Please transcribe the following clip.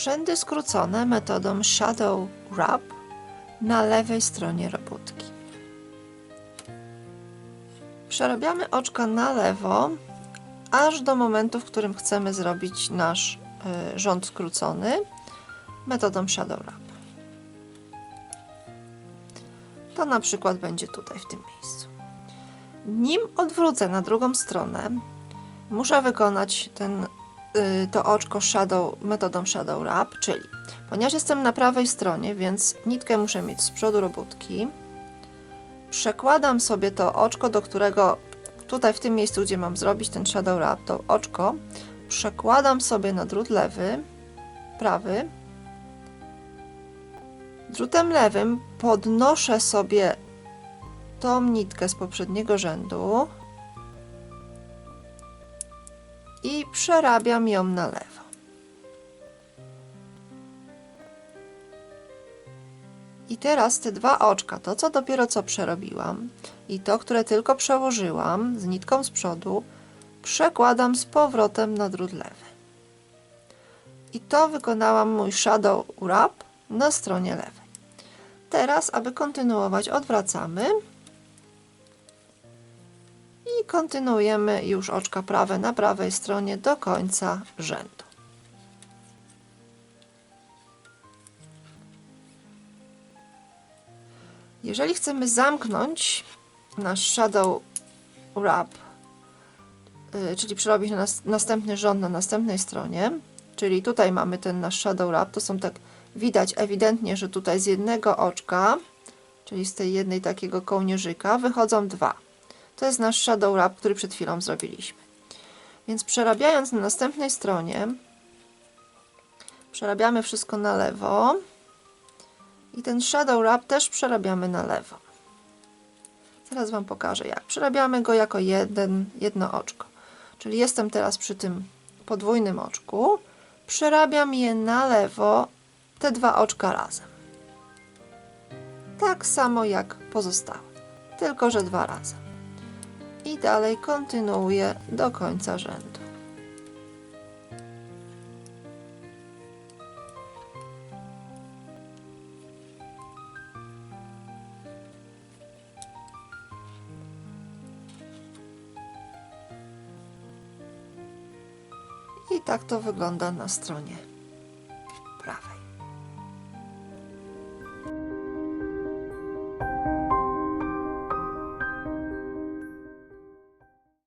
Rzędy skrócone metodą Shadow Wrap na lewej stronie robótki. Przerabiamy oczka na lewo, aż do momentu, w którym chcemy zrobić nasz y, rząd skrócony metodą Shadow Wrap. To na przykład będzie tutaj, w tym miejscu. Nim odwrócę na drugą stronę, muszę wykonać ten, to oczko shadow, metodą Shadow Wrap, czyli ponieważ jestem na prawej stronie, więc nitkę muszę mieć z przodu robótki, przekładam sobie to oczko, do którego tutaj w tym miejscu, gdzie mam zrobić ten Shadow Wrap, to oczko przekładam sobie na drut lewy, prawy, drutem lewym podnoszę sobie tą nitkę z poprzedniego rzędu i przerabiam ją na lewo. I teraz te dwa oczka, to co dopiero co przerobiłam i to, które tylko przełożyłam z nitką z przodu, przekładam z powrotem na drut lewy. I to wykonałam mój shadow wrap na stronie lewej. Teraz, aby kontynuować, odwracamy kontynuujemy już oczka prawe na prawej stronie do końca rzędu. Jeżeli chcemy zamknąć nasz shadow wrap, y, czyli przerobić na nas, następny rząd na następnej stronie, czyli tutaj mamy ten nasz shadow wrap, to są tak widać ewidentnie, że tutaj z jednego oczka, czyli z tej jednej takiego kołnierzyka, wychodzą dwa. To jest nasz shadow wrap, który przed chwilą zrobiliśmy. Więc przerabiając na następnej stronie, przerabiamy wszystko na lewo i ten shadow wrap też przerabiamy na lewo. Zaraz Wam pokażę jak. Przerabiamy go jako jeden, jedno oczko. Czyli jestem teraz przy tym podwójnym oczku, przerabiam je na lewo te dwa oczka razem. Tak samo jak pozostałe, tylko że dwa razy. I dalej kontynuuję do końca rzędu. I tak to wygląda na stronie prawej.